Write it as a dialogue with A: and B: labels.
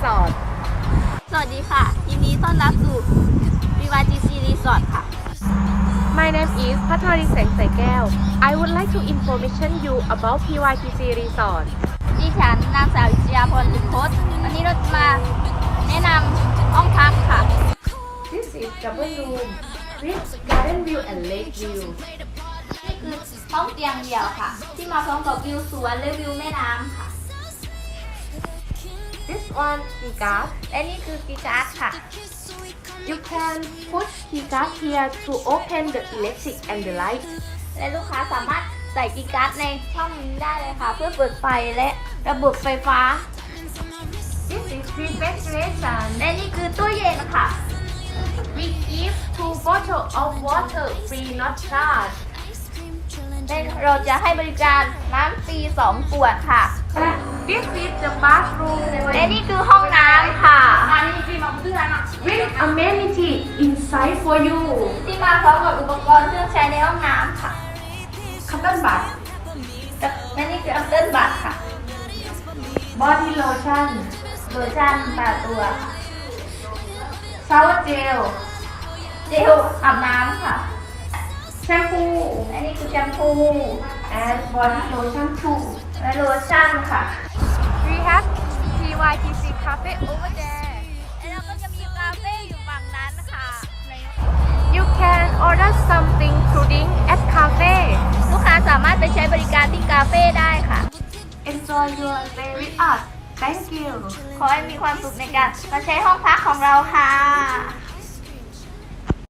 A: Resort
B: สวัสดีค่ะ ยินดีต้อนรับสู่ BYGC Resort ค่ะ
A: My name is พัทรีแสงใสแก้ว I would like to information you about PYTC Resort
B: ดิฉันนางสาวอิสยาพรลิมพศวันนี้เราจะมาแนะนำห้องพักค่ะ
A: This is double room with garden view and lake view
B: นี่คือห้องเตียงเดี่ยวค่ะ ที่มาพร้อมกับวิวสวนและวิวแม่น้ำค่ะ
A: This one key card
B: และนี่คือกีการ์ดค่ะ
A: You can push key card here to open the electric and the light
B: และลูกค้าสามารถใส่กีการ์ดในช่องนี้ได้เลยค่ะ เพื่อเปิดไฟและระบบไฟฟ้า
A: This is refrigeration
B: และนี่คือตู้เย็นค่ะ
A: We give two bottle of water free not charge
B: เราจะให้บริการน้ำฟรีสองขวดค่ะ
A: This is the bathroom
B: และนี่คือห้องน้ำค่ะ
A: with amenity inside for you
B: ที่มาพร้อมกับอุปกรณ์เครื่องใช้ในห้องน้ำค่ะ
A: cotton bud
B: และนี่คืออัมเติลบัตค่ะ
A: body lotion
B: โลชั่นตาตัวค่ะ
A: shower gel
B: เจลอาบน้ำค่ะ
A: shampoo
B: และนี่คือ แชมพู
A: and body lotion too
B: และโลชั่นค่ะ
A: We have PYTC cafe over there
B: แล้วเราก็จะมีคาเฟ่อยู่ฝั่งนั้นค่ะ
A: You can order something to drink at cafe
B: ลูกค้าสามารถไปใช้บริการที่คาเฟ่ได้ค่ะ
A: Enjoy your stay with us Thank you
B: ขอให้มีความสุขในการมาใช้ห้องพักของเราค่ะ